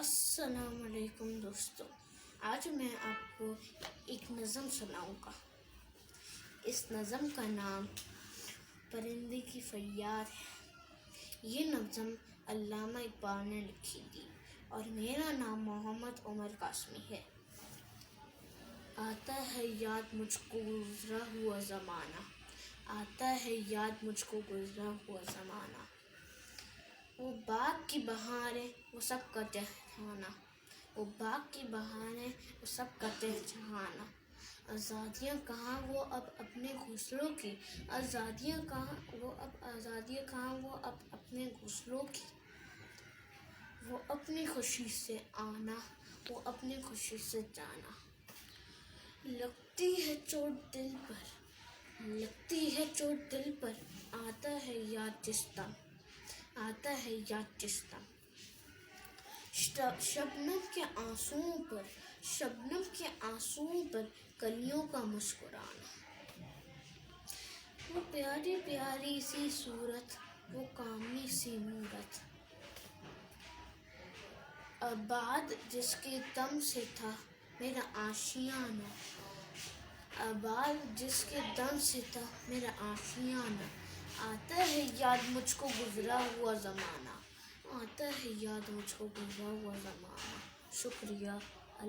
السلام علیکم دوستوں آج میں آپ کو ایک نظم سناؤں گا۔ اس نظم کا نام پرندے کی فریاد ہے۔ یہ نظم علامہ اقبال نے لکھی تھی اور میرا نام محمد عمر قاسمی ہے۔ آتا ہے یاد مجھ کو گزرا ہوا زمانہ۔ آتا ہے یاد مجھ کو گزرا ہوا زمانہ۔ وہ باغ کی بہاریں وہ سب کا تہانہ، وہ باغ کی بہاریں وہ سب کا تہجہانہ آزادیاں کہاں وہ اب اپنے گھسلوں کی؟ آزادیاں کہاں وہ اب آزادیاں کہاں وہ اب اپنے گھسلوں کی؟ وہ اپنی خوشی سے آنا، وہ اپنی خوشی سے جانا۔ لگتی ہے چوٹ دل پر، لگتی ہے چوٹ دل پر، آتا ہے یاد جس آتا ہے یاد جس شبنم کے آنسوؤں پر شبنم کے آنسوؤں پر کلیوں کا مسکرانا وہ پیاری پیاری سی صورت، وہ کامی سی مورت۔ آباد جس کے دم سے تھا، میرا آشیانہ آباد جس کے دم سے تھا، میرا آشیانہ آتا ہے یاد مجھ کو گزرا ہوا زمانہ آتا ہے یاد